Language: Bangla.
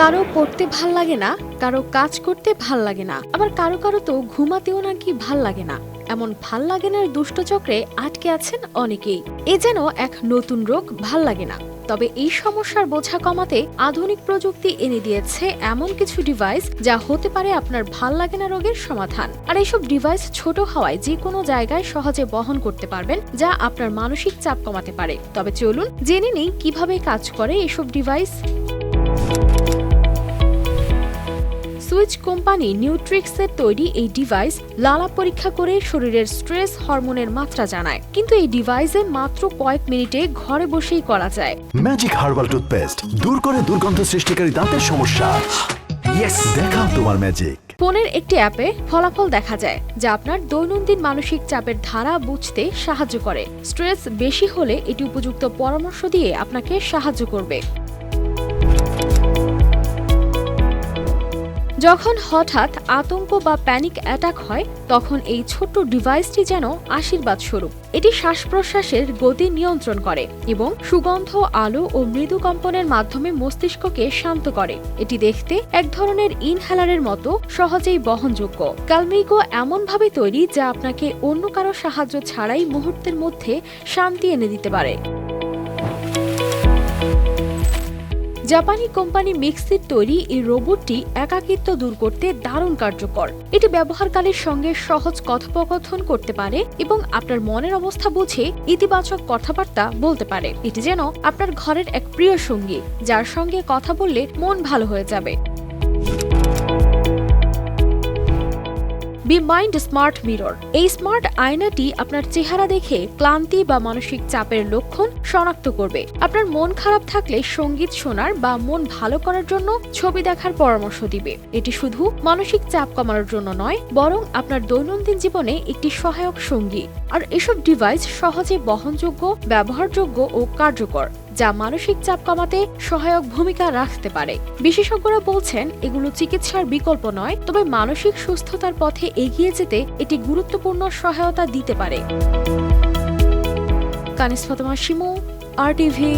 কারও পড়তে ভালো লাগে না, কারও কাজ করতে ভালো লাগে না, আবার কারও কারও তো ঘুমাতেও নাকি ভালো লাগে না। এমন ভালো লাগে নার দুষ্টচক্রে আটকে আছেন অনেকেই। এ যেন এক নতুন রোগ ভালো লাগে না। তবে এই সমস্যার বোঝা কমাতে আধুনিক প্রযুক্তি এনে দিয়েছে এমন কিছু ডিভাইস যা হতে পারে আপনার ভালো লাগে না রোগের সমাধান। আর এইসব ডিভাইস ছোট হওয়ায় যে কোনো জায়গায় সহজে বহন করতে পারবেন, যা আপনার মানসিক চাপ কমাতে পারে। তবে চলুন জেনে নেই কীভাবে কাজ করে এসব ডিভাইস সুইচ কোম্পানি নিউট্রিক্সের তৈরি এই ডিভাইস লালা পরীক্ষা করে শরীরের স্ট্রেস হরমোনের মাত্রা জানায়। কিন্তু এই ডিভাইসে মাত্র কয়েক মিনিটে ঘরে বসেই করা যায়। ম্যাজিক হার্বাল টুথপেস্ট দূর করে দুর্গন্ধ সৃষ্টিকারী দাঁতের সমস্যা। ইয়েস দেখাও তোমার ম্যাজিক ফোনের একটি অ্যাপে ফলাফল দেখা যায় যা আপনার দৈনন্দিন মানসিক চাপের ধারা বুঝতে সাহায্য করে। স্ট্রেস বেশি হলে এটি উপযুক্ত পরামর্শ দিয়ে আপনাকে সাহায্য করবে। যখন হঠাৎ আতঙ্ক বা প্যানিক অ্যাটাক হয়, তখন এই ছোট্ট ডিভাইসটি যেন আশীর্বাদ স্বরূপ। এটি শ্বাস প্রশ্বাসের গতি নিয়ন্ত্রণ করে এবং সুগন্ধ, আলো ও মৃদু কম্পনের মাধ্যমে মস্তিষ্ককে শান্ত করে। এটি দেখতে এক ধরনের ইনহেলারের মতো, সহজেই বহনযোগ্য। কালমিগো এমনভাবে তৈরি যা আপনাকে অন্য কারও সাহায্য ছাড়াই মুহূর্তের মধ্যে শান্তি এনে দিতে পারে। জাপানি কোম্পানি মিক্সির তৈরি এই রোবটটি একাকিত্ব দূর করতে দারুণ কার্যকর। এটি ব্যবহারকারীর সঙ্গে সহজ কথোপকথন করতে পারে এবং আপনার মনের অবস্থা বুঝে ইতিবাচক কথাবার্তা বলতে পারে। এটি যেন আপনার ঘরের এক প্রিয় সঙ্গী, যার সঙ্গে কথা বললে মন ভালো হয়ে যাবে। বি মাইন্ড স্মার্ট মিরর এই স্মার্ট আয়নাটি আপনার চেহারা দেখে ক্লান্তি বা মানসিক চাপের লক্ষণ শনাক্ত করবে। আপনার মন খারাপ থাকলে সংগীত শোনার বা মন ভালো করার জন্য ছবি দেখার পরামর্শ দিবে। এটি শুধু মানসিক চাপ কমানোর জন্য নয়, বরং আপনার দৈনন্দিন জীবনে একটি সহায়ক সঙ্গী। আর এসব ডিভাইস সহজে বহনযোগ্য, ব্যবহারযোগ্য ও কার্যকর। যা মানসিক চাপ কমাতে সহায়ক ভূমিকা রাখতে পারে। বিশেষজ্ঞরা বলছেন, এগুলো চিকিৎসার বিকল্প নয়, তবে মানসিক সুস্থতার পথে এগিয়ে যেতে এটি গুরুত্বপূর্ণ সহায়তা দিতে পারে। কানিস ফতমা শিমু আর টিভি